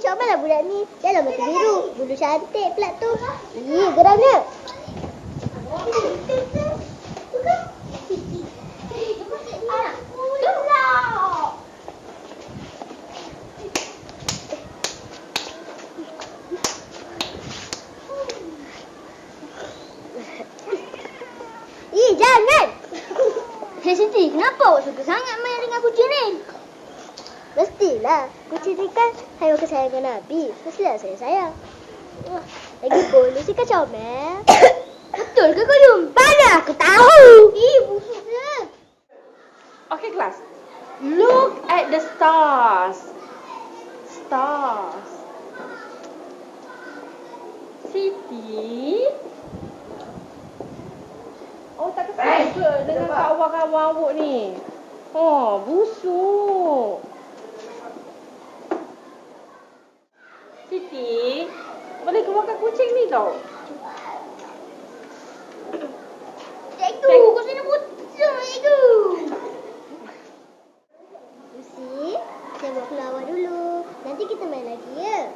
Cantiklah budak ni. Dia lah mata biru. Bulu cantik pula tu. Ih, geramnya. Ih, jangan! Hei Siti, kenapa awak suka sangat main dengan kucing ni? Mestilah. Kucing ni kan haiwan kesayangan Nabi. Mestilah saya sayang. Lagi dia suka comel. Betul ke Koyum? Mana aku tahu? Ih, busuknya. Okay, class. Look at the stars. Stars. Siti. Oh, tak kesal ke dengan kawan-kawan awak ni? Oh, busuk. Siti, boleh keluarkan kucing ni tau. Cikgu, kucing ni busuk cikgu. Lucy, saya buat keluar dulu. Nanti kita main lagi ya.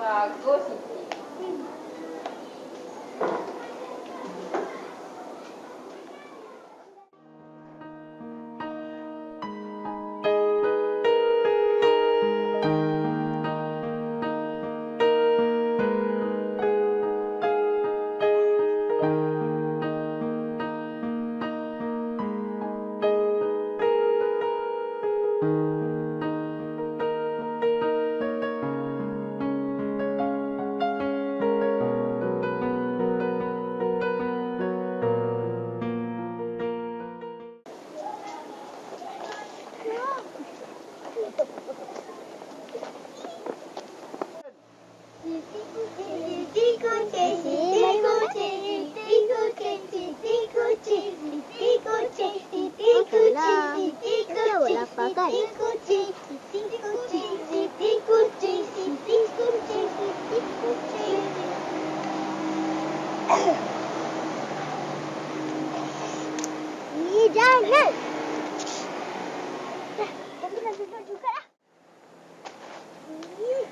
Bagus. Siti Ih, jangan. Dah. Ih.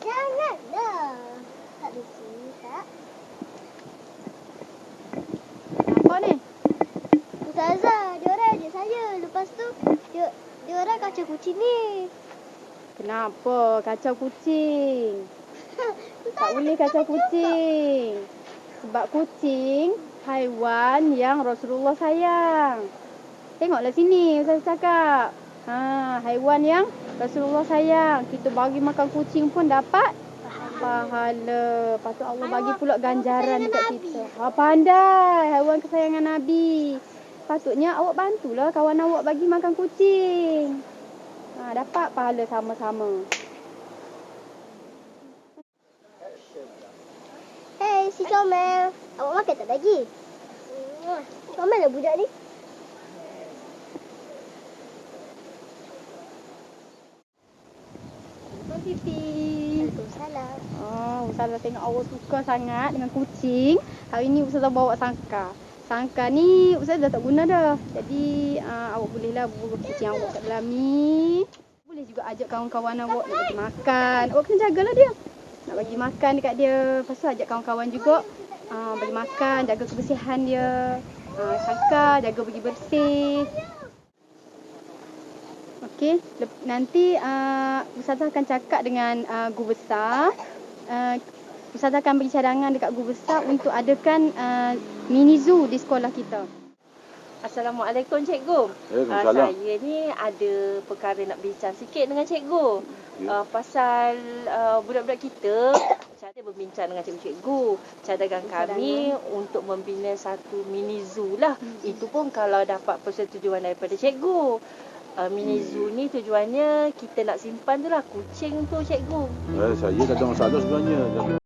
Janganlah. Tak bersih, tak? Apa ni? Ustazah, dia orang ajak saya. Lepas tu, dia, dia orang kacau kucing ni. Kenapa kacau kucing? Tak boleh kacau kucing. Sebab kucing haiwan yang Rasulullah sayang. Tengoklah sini Ustaz cakap. Ha, haiwan yang Rasulullah sayang. Kita bagi makan kucing pun dapat pahala. Patut Allah bagi pula ganjaran dekat kita. Ha, pandai. Haiwan kesayangan Nabi. Patutnya awak bantulah kawan awak bagi makan kucing. Ha, dapat pahala sama-sama. Hei, si Comel. Awak makan tak lagi? Comel lah budak ni. Siti. Waalaikumsalam. Oh, Ustazah tengok awak suka sangat dengan kucing. Hari ni Ustazah bawa sangka. Sangka ni Ustazah dah tak guna dah. Jadi uh, awak bolehlah bubuh kucing awak kat dalam ni. Boleh juga ajak kawan-kawan awak nak bagi makan. Awak kena jagalah dia. Nak bagi makan dekat dia. Lepas tu ajak kawan-kawan juga uh, bagi makan, jaga kebersihan dia. Uh, sangka jaga bagi bersih. Okey, nanti uh, Ustazah akan cakap dengan uh, guru besar. Uh, Ustazah akan beri cadangan dekat guru besar untuk adakan uh, mini zoo di sekolah kita. Assalamualaikum cikgu. Waalaikumsalam. Uh, saya ni ada perkara nak bincang sikit dengan cikgu. Ya. Uh, pasal uh, budak-budak kita saya berbincang dengan cikgu-cikgu. Cadangan kami untuk membina satu mini zoo lah. Itu pun kalau dapat persetujuan daripada cikgu. Uh, mini zoo ni tujuannya kita nak simpan tu lah kucing tu cikgu. Eh, saya tak ada masalah sebenarnya.